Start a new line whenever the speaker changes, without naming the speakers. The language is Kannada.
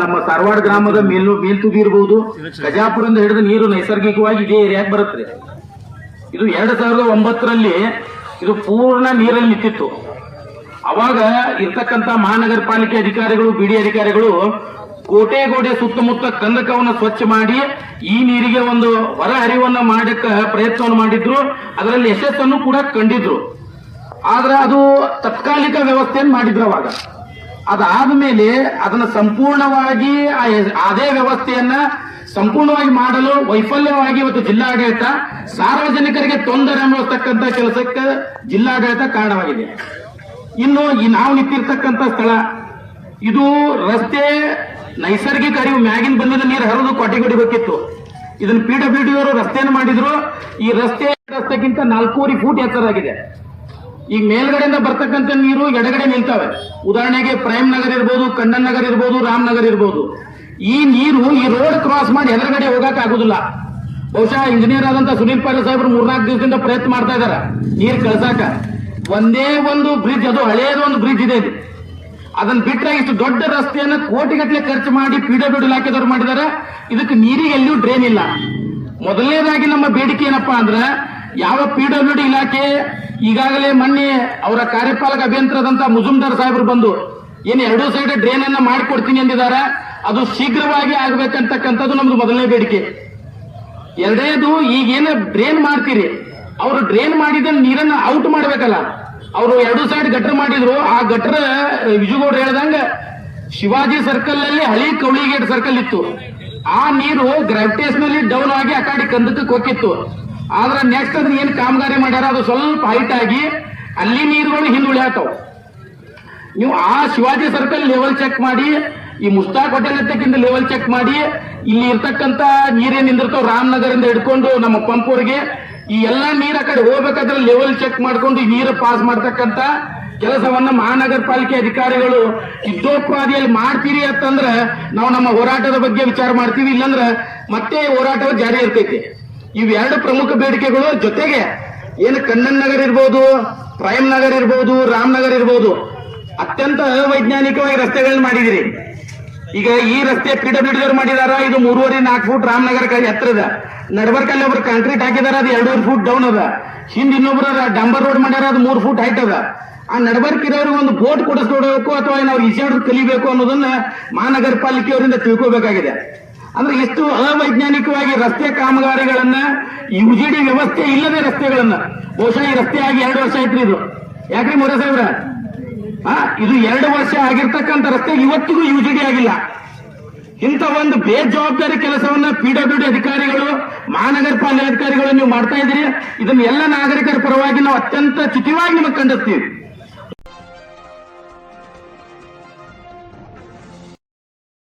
ನಮ್ಮ ಧಾರವಾಡ ಗ್ರಾಮದ ಮೇಲು ಮೇಲ್ತುದಿ ಇರಬಹುದು ಗಜಾಪುರದಿಂದ ಹಿಡಿದ ನೀರು ನೈಸರ್ಗಿಕವಾಗಿ ಇದೇ ಏರಿಯಾಗ ಬರುತ್ತೆ. ಇದು ಎರಡ್ ಸಾವಿರದ ಒಂಬತ್ತರಲ್ಲಿ ಇದು ಪೂರ್ಣ ನೀರಲ್ಲಿ ನಿಂತಿತ್ತು. ಅವಾಗ ಇರ್ತಕ್ಕಂತ ಮಹಾನಗರ ಪಾಲಿಕೆ ಅಧಿಕಾರಿಗಳು ಬಿಡಿ ಅಧಿಕಾರಿಗಳು ಕೋಟೆ ಗೋಡೆ ಸುತ್ತಮುತ್ತ ಕಂದಕವನ್ನು ಸ್ವಚ್ಛ ಮಾಡಿ ಈ ನೀರಿಗೆ ಒಂದು ಹೊರ ಹರಿವನ್ನು ಮಾಡಕ್ಕ ಪ್ರಯತ್ನವನ್ನು ಮಾಡಿದ್ರು. ಅದರಲ್ಲಿ ಯಶಸ್ಸನ್ನು ಕೂಡ ಕಂಡಿದ್ರು. ಆದ್ರೆ ಅದು ತತ್ಕಾಲಿಕ ವ್ಯವಸ್ಥೆಯನ್ನು ಮಾಡಿದ್ರು ಅವಾಗ. ಅದಾದ್ಮೇಲೆ ಅದನ್ನ ಸಂಪೂರ್ಣವಾಗಿ ಅದೇ ವ್ಯವಸ್ಥೆಯನ್ನ ಸಂಪೂರ್ಣವಾಗಿ ಮಾಡಲು ವೈಫಲ್ಯವಾಗಿ ಇವತ್ತು ಜಿಲ್ಲಾಡಳಿತ ಸಾರ್ವಜನಿಕರಿಗೆ ತೊಂದರೆ ಅನ್ನೋತಕ್ಕಂತ ಕೆಲಸಕ್ಕೆ ಜಿಲ್ಲಾಡಳಿತ ಕಾರಣವಾಗಿದೆ. ಇನ್ನು ಈ ನಾವು ನಿಂತಿರ್ತಕ್ಕಂಥ ಸ್ಥಳ, ಇದು ರಸ್ತೆ ನೈಸರ್ಗಿಕ ಅರಿವು ಮ್ಯಾಗಿನ ಬಂದಿದ್ದ ನೀರು ಹರಿದು ಕೊಟ್ಟಿ ಹೊಡಿಬೇಕಿತ್ತು ಇದನ್ನು ಪಿ ಅವರು ರಸ್ತೆಯನ್ನು ಮಾಡಿದ್ರು. ಈ ರಸ್ತೆ ರಸ್ತೆಗಿಂತ ನಾಲ್ಕೂವರೆ ಫೂಟ್ ಎತ್ತರಾಗಿದೆ ಈಗ ಮೇಲ್ಗಡೆಯಿಂದ ಬರ್ತಕ್ಕಂಥ ನೀರು ಎಡಗಡೆ ನಿಲ್ತವೆ. ಉದಾಹರಣೆಗೆ ಪ್ರೈಮ್ ನಗರ್ ಇರ್ಬೋದು, ಕಣ್ಣನ್ ನಗರ್ ಇರ್ಬೋದು ರಾಮನಗರ್ ಇರ್ಬೋದು. ಈ ನೀರು ಈ ರೋಡ್ ಕ್ರಾಸ್ ಮಾಡಿ ಎದುರುಗಡೆ ಹೋಗಕ್ ಆಗುದಿಲ್ಲ. ಬಹುಶಃ ಇಂಜಿನಿಯರ್ ಆದಂತ ಸುನೀಲ್ ಪಾಟೀಲ್ ಸಾಹೇಬ್ರು ಮೂರ್ನಾಲ್ಕು ದಿವಸದಿಂದ ಪ್ರಯತ್ನ ಮಾಡ್ತಾ ಇದ್ದಾರೆ ನೀರ್ ಕಳ್ಸಾಕ. ಒಂದೇ ಒಂದು ಬ್ರಿಡ್ಜ್ ಅದು ಹಳೆಯದು ಒಂದು ಬ್ರಿಡ್ಜ್ ಇದೆ. ಅದನ್ನ ಬಿಟ್ಟರೆ ಇಷ್ಟು ದೊಡ್ಡ ರಸ್ತೆಯನ್ನ ಕೋಟಿಗಟ್ಟಲೆ ಖರ್ಚು ಮಾಡಿ ಪಿಡಬ್ಲ್ಯೂ ಇಲಾಖೆದವ್ರು ಮಾಡಿದ್ದಾರೆ. ಇದಕ್ಕೆ ನೀರಿಗೆ ಎಲ್ಲಿಯೂ ಡ್ರೈನ್ ಇಲ್ಲ. ಮೊದಲನೇದಾಗಿ ನಮ್ಮ ಬೇಡಿಕೆ ಏನಪ್ಪಾ ಅಂದ್ರೆ, ಯಾವ ಪಿಡಬ್ಲ್ಯೂ ಡಿ ಇಲಾಖೆ ಈಗಾಗಲೇ ಮೊನ್ನೆ ಅವರ ಕಾರ್ಯಪಾಲಕ ಅಭಿಯಂತರದಂತ ಮುಜುಮ್ದಾರ್ ಸಾಹೇಬರು ಬಂದು, ಏನು ಎರಡೂ ಸೈಡ್ ಡ್ರೈನ್ ಅನ್ನ ಮಾಡಿಕೊಡ್ತೀನಿ ಎಂದಿದ್ದಾರೆ ಅದು ಶೀಘ್ರವಾಗಿ ಆಗ್ಬೇಕಂತಕ್ಕಂಥದ್ದು ನಮ್ದು ಮೊದಲನೇ ಬೇಡಿಕೆ. ಎರಡನೇದು, ಈಗೇನು ಡ್ರೈನ್ ಮಾಡ್ತೀರಿ. ಅವರು ಡ್ರೈನ್ ಮಾಡಿದ ನೀರನ್ನ ಔಟ್ ಮಾಡ್ಬೇಕಲ್ಲ. ಅವರು ಎರಡು ಸೈಡ್ ಗಟ್ರ ಮಾಡಿದ್ರು. ಆ ಗಟ್ರ ವಿಜುಗೌಡ್ರು ಹೇಳ್ದಂಗ ಶಿವಾಜಿ ಸರ್ಕಲ್ ಅಲ್ಲಿ ಹಳಿ ಕೌಳಿಗೇಟ್ ಸರ್ಕಲ್ ಇತ್ತು. ಆ ನೀರು ಗ್ರಾವಿಟೇಷನಲ್ಲಿ ಡೌನ್ ಆಗಿ ಆ ಕಡೆ ಕಂದಕಕ್ಕೆ ಹೋಗಿತ್ತು ಆದ್ರೆ ನೆಕ್ಸ್ಟ್ ಅದನ್ನ ಏನ್ ಕಾಮಗಾರಿ ಮಾಡ್ಯಾರ? ಅದು ಸ್ವಲ್ಪ ಹೈಟ್ ಆಗಿ ಅಲ್ಲಿ ನೀರುಗಳು ಹಿಂದುಳಿಯಾತವು ನೀವು ಆ ಶಿವಾಜಿ ಸರ್ಕಲ್ ಲೆವೆಲ್ ಚೆಕ್ ಮಾಡಿ, ಈ ಮುಸ್ತಾಕ್ ಹೋಟೆಲ್ ಇರ್ತಕ್ಕಿಂತ ಲೆವೆಲ್ ಚೆಕ್ ಮಾಡಿ, ಇಲ್ಲಿ ಇರ್ತಕ್ಕಂತ ನೀರೇನ್ ನಿಂದಿರ್ತಾವ ರಾಮನಗರಿಂದ ಹಿಡ್ಕೊಂಡು ನಮ್ಮ ಪಂಪೂರ್ಗೆ, ಈ ಎಲ್ಲಾ ನೀರ್ ಆ ಕಡೆ ಹೋಗ್ಬೇಕಾದ್ರೆ ಲೆವೆಲ್ ಚೆಕ್ ಮಾಡ್ಕೊಂಡು ನೀರು ಪಾಸ್ ಮಾಡ್ತಕ್ಕಂತ ಕೆಲಸವನ್ನ ಮಹಾನಗರ ಪಾಲಿಕೆ ಅಧಿಕಾರಿಗಳು ಯುದ್ಧೋಪಾದಿಯಲ್ಲಿ ಮಾಡ್ತೀರಿ ಅಂತಂದ್ರೆ, ನಾವು ನಮ್ಮ ಹೋರಾಟದ ಬಗ್ಗೆ ವಿಚಾರ ಮಾಡ್ತೀವಿ, ಇಲ್ಲಂದ್ರೆ ಮತ್ತೆ ಹೋರಾಟ ಜಾರಿ ಇರ್ತೈತಿ. ಇವೆರಡು ಪ್ರಮುಖ ಬೇಡಿಕೆಗಳು ಜೊತೆಗೆ ಏನು ಕಣ್ಣನ್ ನಗರ್ ಇರ್ಬೋದು ಪ್ರೈಮ್ ನಗರ್ ಇರ್ಬೋದು ರಾಮನಗರ್ ಇರ್ಬೋದು. ಅತ್ಯಂತ ಅವೈಜ್ಞಾನಿಕವಾಗಿ ರಸ್ತೆಗಳನ್ನ ಮಾಡಿದಿರಿ ಈಗ ಈ ರಸ್ತೆ ಪಿ ಡಬ್ಲ್ಯೂ ಡಿ ಮಾಡಿದಾರ, ಇದು ಮೂರುವರೆ ನಾಲ್ಕು ಫೂಟ್ ರಾಮನಗರ ಎತ್ತರದ ನಡ್ಬರ್ಕಲ್ಲಿ ಒಬ್ರು ಕಾಂಕ್ರೀಟ್ ಹಾಕಿದಾರ, ಅದು ಎರಡೂವರೆ ಫೂಟ್ ಡೌನ್ ಅದ. ಹಿಂದ್ ಇನ್ನೊಬ್ರು ಡಂಬರ್ ರೋಡ್ ಮಾಡ್ಯಾರ, ಅದು ಮೂರು ಫೂಟ್ ಹೈಟ್ ಅದ. ಆ ನಡಬರ್ಕ್ ಇರೋರಿಗೆ ಒಂದು ಬೋಟ್ ಕೊಡಿಸ್ಕೊಡ್ಬೇಕು ಅಥವಾ ನಾವು ಅವ್ರು ಕಲಿಬೇಕು ಅನ್ನೋದನ್ನ ಮಹಾನಗರ ಪಾಲಿಕೆಯವರಿಂದ ತಿಳ್ಕೋಬೇಕಾಗಿದೆ. ಅಂದ್ರೆ ಎಷ್ಟು ಅವೈಜ್ಞಾನಿಕವಾಗಿ ರಸ್ತೆ ಕಾಮಗಾರಿಗಳನ್ನ ಯುಜಿಡಿ ವ್ಯವಸ್ಥೆ ಇಲ್ಲದೆ ರಸ್ತೆಗಳನ್ನ ಬಹುಶಃ ಈ ರಸ್ತೆ ಆಗಿ ಎರಡು ವರ್ಷ ಐತ್ರಿ ಇದು. ಯಾಕ್ರಿ ಮೂರ ಸಾಹೇಬ್ರ? ಆ, ಇದು ಎರಡು ವರ್ಷ ಆಗಿರ್ತಕ್ಕಂಥ ರಸ್ತೆ ಇವತ್ತಿಗೂ ಯುಜಿಡಿ ಆಗಿಲ್ಲ. ಇಂಥ ಒಂದು ಬೇಜವಾಬ್ದಾರಿ ಕೆಲಸವನ್ನ ಪಿಡಬ್ಲ್ಯೂಡಿ ಅಧಿಕಾರಿಗಳು ಮಹಾನಗರ ಪಾಲಿಕೆ ಅಧಿಕಾರಿಗಳು ನೀವು ಮಾಡ್ತಾ ಇದ್ರಿ ಇದನ್ನ ಎಲ್ಲ ನಾಗರಿಕರ ಪರವಾಗಿ ನಾವು ಅತ್ಯಂತ ಚುತಿವಾಗಿ ನಿಮಗೆ ಖಂಡಿಸ್ತೀವಿ.